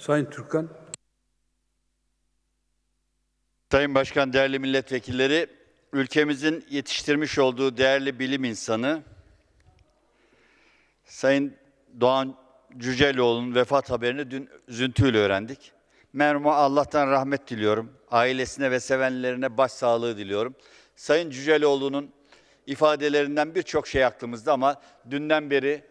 Sayın Türkan. Sayın Başkan, değerli milletvekilleri, ülkemizin yetiştirmiş olduğu değerli bilim insanı Sayın Doğan Cüceloğlu'nun vefat haberini dün üzüntüyle öğrendik. Merhuma Allah'tan rahmet diliyorum. Ailesine ve sevenlerine başsağlığı diliyorum. Sayın Cüceloğlu'nun ifadelerinden birçok şey aklımızda ama dünden beri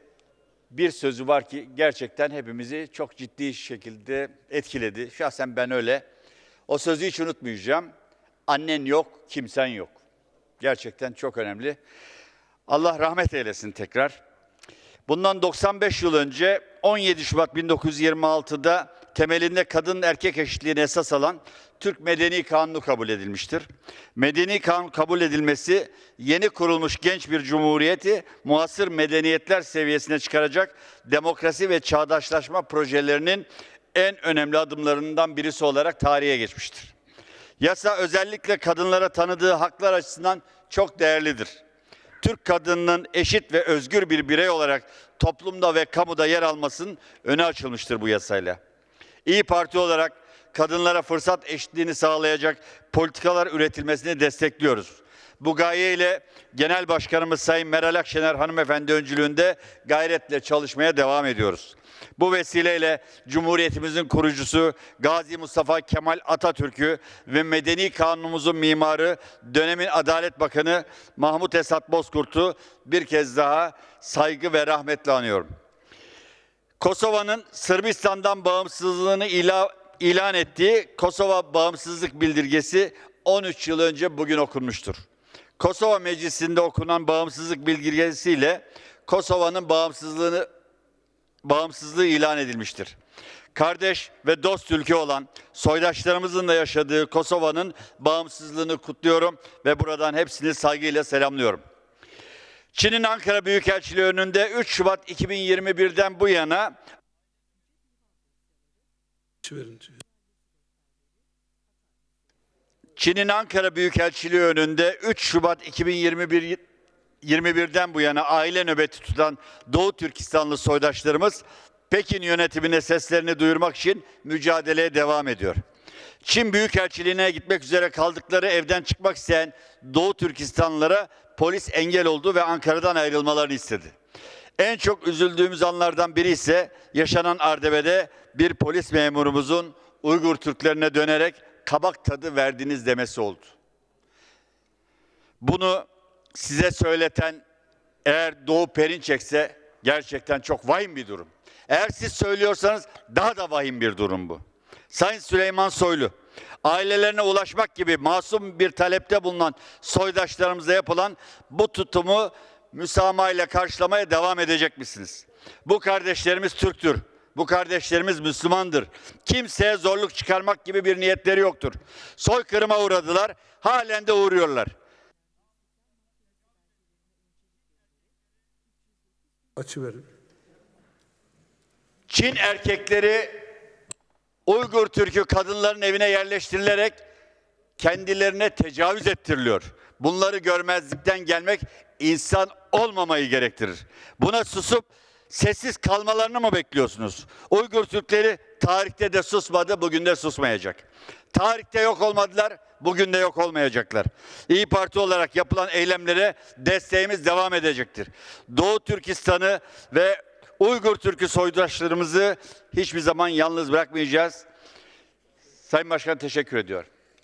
bir sözü var ki gerçekten hepimizi çok ciddi şekilde etkiledi. Şahsen ben öyle. O sözü hiç unutmayacağım. Annen yok, kimsen yok. Gerçekten çok önemli. Allah rahmet eylesin tekrar. Bundan 95 yıl önce 17 Şubat 1926'da temelinde kadın erkek eşitliğini esas alan Türk Medeni Kanunu kabul edilmiştir. Medeni Kanun kabul edilmesi yeni kurulmuş genç bir cumhuriyeti muasır medeniyetler seviyesine çıkaracak demokrasi ve çağdaşlaşma projelerinin en önemli adımlarından birisi olarak tarihe geçmiştir. Yasa özellikle kadınlara tanıdığı haklar açısından çok değerlidir. Türk kadınının eşit ve özgür bir birey olarak toplumda ve kamuda yer almasının önü açılmıştır bu yasayla. İyi Parti olarak kadınlara fırsat eşitliğini sağlayacak politikalar üretilmesini destekliyoruz. Bu gayeyle Genel Başkanımız Sayın Meral Akşener hanımefendi öncülüğünde gayretle çalışmaya devam ediyoruz. Bu vesileyle Cumhuriyetimizin kurucusu Gazi Mustafa Kemal Atatürk'ü ve Medeni Kanunumuzun mimarı dönemin Adalet Bakanı Mahmut Esat Bozkurt'u bir kez daha saygı ve rahmetle anıyorum. Kosova'nın Sırbistan'dan bağımsızlığını ila- ilan ettiği Kosova Bağımsızlık Bildirgesi 13 yıl önce bugün okunmuştur. Kosova Meclisi'nde okunan bağımsızlık bildirgesiyle Kosova'nın bağımsızlığını bağımsızlığı ilan edilmiştir. Kardeş ve dost ülke olan soydaşlarımızın da yaşadığı Kosova'nın bağımsızlığını kutluyorum ve buradan hepsini saygıyla selamlıyorum. Çin'in Ankara Büyükelçiliği önünde 3 Şubat 2021'den bu yana. Çin'in Ankara Büyükelçiliği önünde 3 Şubat 2021 21'den bu yana aile nöbeti tutan Doğu Türkistanlı soydaşlarımız Pekin yönetimine seslerini duyurmak için mücadeleye devam ediyor. Çin Büyükelçiliğine gitmek üzere kaldıkları evden çıkmak isteyen Doğu Türkistanlılara polis engel oldu ve Ankara'dan ayrılmalarını istedi. En çok üzüldüğümüz anlardan biri ise yaşanan Ardeve'de bir polis memurumuzun Uygur Türklerine dönerek kabak tadı verdiniz demesi oldu. Bunu size söyleten eğer Doğu Perinçek'se gerçekten çok vahim bir durum. Eğer siz söylüyorsanız daha da vahim bir durum bu. Sayın Süleyman Soylu, ailelerine ulaşmak gibi masum bir talepte bulunan soydaşlarımıza yapılan bu tutumu müsamaha ile karşılamaya devam edecek misiniz? Bu kardeşlerimiz Türktür. Bu kardeşlerimiz Müslümandır. Kimseye zorluk çıkarmak gibi bir niyetleri yoktur. Soykırıma uğradılar, halen de uğruyorlar. Açı verin. Çin erkekleri Uygur Türk'ü kadınların evine yerleştirilerek kendilerine tecavüz ettiriliyor. Bunları görmezlikten gelmek insan olmamayı gerektirir. Buna susup sessiz kalmalarını mı bekliyorsunuz? Uygur Türkleri tarihte de susmadı, bugün de susmayacak. Tarihte yok olmadılar, bugün de yok olmayacaklar. İyi Parti olarak yapılan eylemlere desteğimiz devam edecektir. Doğu Türkistan'ı ve Uygur Türk'ü soydaşlarımızı hiçbir zaman yalnız bırakmayacağız. Sayın Başkan teşekkür ediyorum.